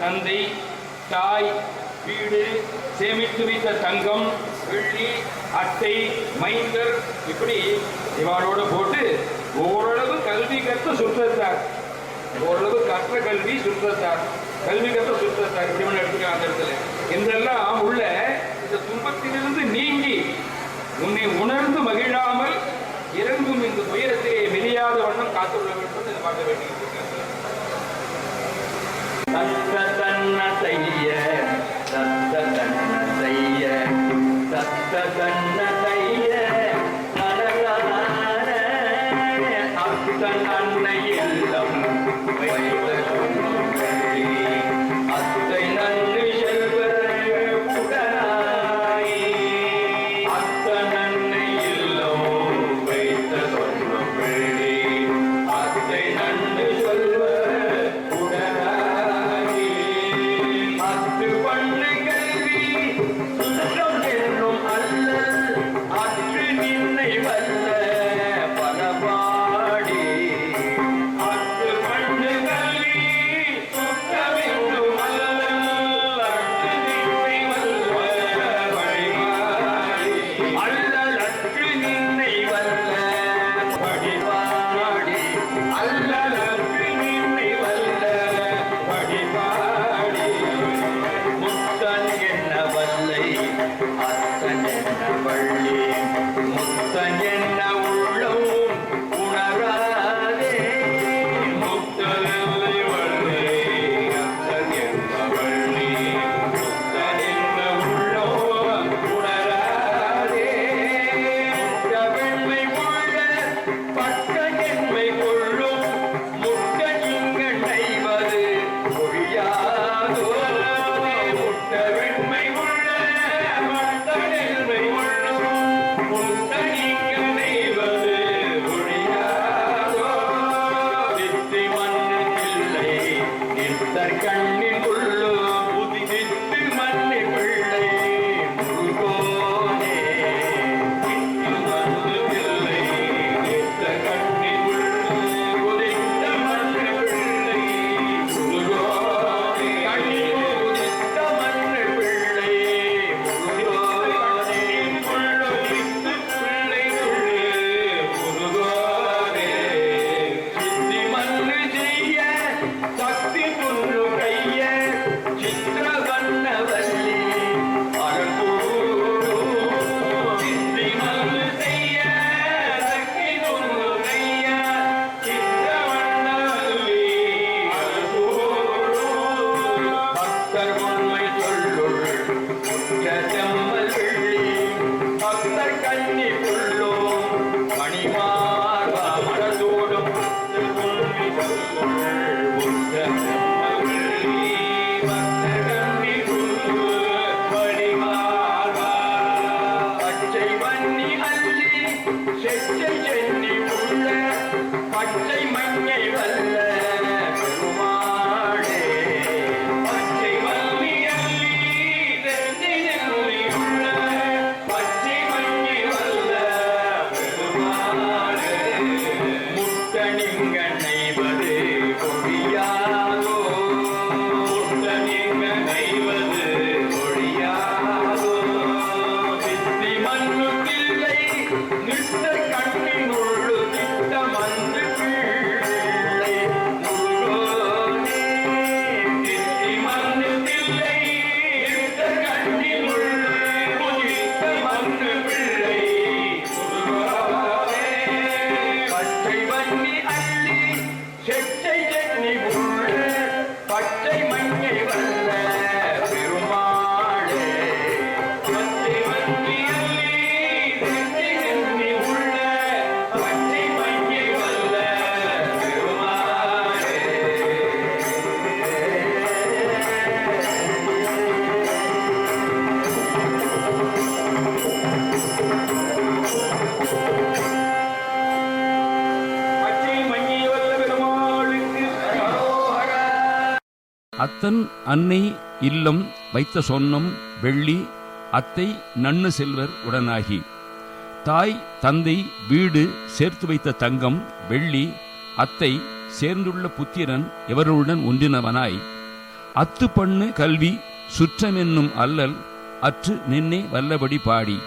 தந்தை தாய் வீடு சேமித்து வைத்த தங்கம் வெள்ளி அட்டை மைந்தர் இப்படி இவாளோட போட்டு ஓரளவு கல்வி கற்று சுற்றத்தார். ஓரளவு கற்ற கல்வி சுற்றத்தார். கல்வி கற்ற சுற்றத்தார். இப்படி ஒன்று அந்த இடத்துல. இதெல்லாம் உள்ள இந்த துன்பத்திலிருந்து நீங்கி உன்னை உணர்ந்து மகிழாமல் இறங்கும் இந்த துயரத்திலே மெலியாத வண்ணம் காத்துள்ள வேண்டும் என்று பார்க்க வேண்டும். 三三那夜冷，为何？எச்சை எண்ணி உள்ள பச்சை மஞ்சள் அத்தன் அன்னை இல்லம் வைத்த சொன்னம் வெள்ளி அத்தை நன்னு செல்வர் உடனாகி. தாய் தந்தை வீடு சேர்த்து வைத்த தங்கம் வெள்ளி அத்தை சேர்ந்துள்ள புத்திரன் இவர்களுடன் ஒன்றினவனாய். அத்து பண்ணு கல்வி சுற்றமென்னும் அல்லல் அற்று நின்னே வல்லபடி பாடி.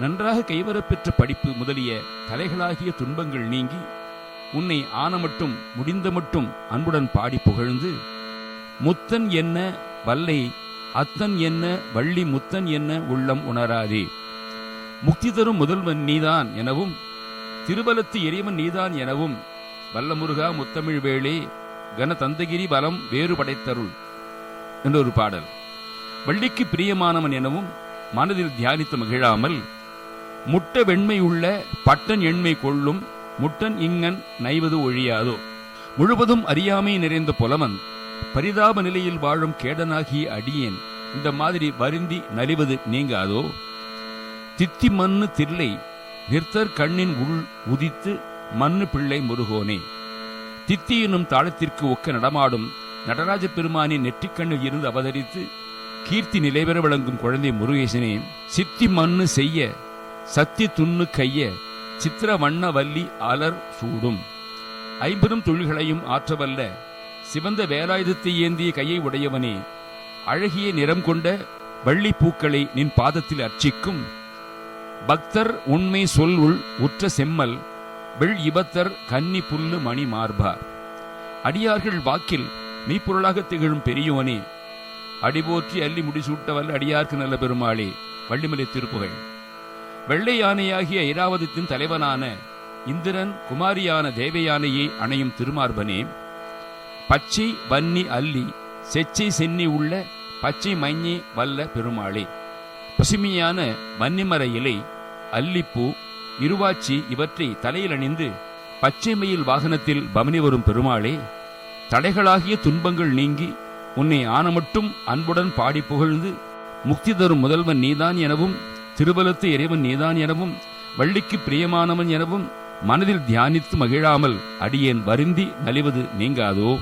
நன்றாக கைவரப்பெற்ற படிப்பு முதலிய கலைகளாகிய துன்பங்கள் நீங்கி உன்னை ஆன மட்டும் முடிந்த மட்டும் அன்புடன் பாடி புகழ்ந்து முத்தன் என்ன வல்லை அத்தன் என்ன வள்ளி முத்தன் என்ன உள்ளம் உணராதே. முக்தி தரும் முதல்வன் நீதான் எனவும் திருவலத்து எரியவன் நீதான் எனவும் வல்லமுருகா முத்தமிழ் வேளே கன தந்தகிரி பலம் வேறு படைத்தருள் என்ற ஒரு பாடல். வள்ளிக்கு பிரியமானவன் எனவும் மனதில் தியானித்து மகிழாமல் முட்ட வெண்மை உள்ள பட்டன் எண்மை கொள்ளும் முட்டன் இங்கன் நைவது ஒழியாதோ. முழுவதும் அறியாமை நிறைந்த புலவன் பரிதாப நிலையில் வாழும் கேடனாகிய அடியேன் இந்த மாதிரி வருந்தி நலிவது நீங்காதோ? தித்தி மண்ணு தில்லை நிறுத்தர் கண்ணின் உள் உதித்து மண்ணு பிள்ளை முருகோனே. தித்தி என்னும் தாளத்திற்கு ஒக்க நடமாடும் நடராஜ பெருமானின் நெற்றிக்கண்ணில் இருந்து அவதரித்து கீர்த்தி நிலைபெற விளங்கும் குழந்தை முருகேசனே சித்தி மண்ணு செய்ய சத்தி துண்ணு கைய சித்திர வண்ண வள்ளி அலர் சூடும். ஐம்பெரும் தொழில்களையும் ஆற்றவல்ல சிவந்த வேலாயுதத்தை ஏந்திய கையை உடையவனே அழகிய நிறம் கொண்ட வள்ளி பூக்களை நின் பாதத்தில் அர்ச்சிக்கும். பக்தர் உண்மை சொல் உள் உற்ற செம்மல் வெள் இபத்தர் கன்னி புல்லு மணி மார்பார். அடியார்கள் வாக்கில் மெய்ப்பொருளாக திகழும் பெரியவனே அடிபோற்றி அள்ளி முடிசூட்டவல்ல அடியார்க்கு நல்ல பெருமாளே வள்ளிமலை திருப்புகழ். வெள்ளை யானையாகிய ஐராவதத்தின் தலைவனான இந்திரன் குமாரியான தேவயானையை அணையும் திருமார்பனே பச்சை வன்னி அல்லி செச்சை சென்னி உள்ள பச்சை மஞ்சி வல்ல பெருமாளே. பசுமையான வன்னிமர இலை அல்லிப்பூ இருவாச்சி இவற்றை தலையில் அணிந்து பச்சை மயில் வாகனத்தில் பவனி வரும் பெருமாளே தடைகளாகிய துன்பங்கள் நீங்கி உன்னை ஆனமட்டும் அன்புடன் பாடி புகழ்ந்து முக்தி தரும் முதல்வன் நீதான் எனவும் திருவலத்து இறைவன் நீதான் எனவும் வள்ளிக்கு பிரியமானவன் எனவும் மனதில் தியானித்து மகிழாமல் அடியேன் வருந்தி நலிவது நீங்காதோ?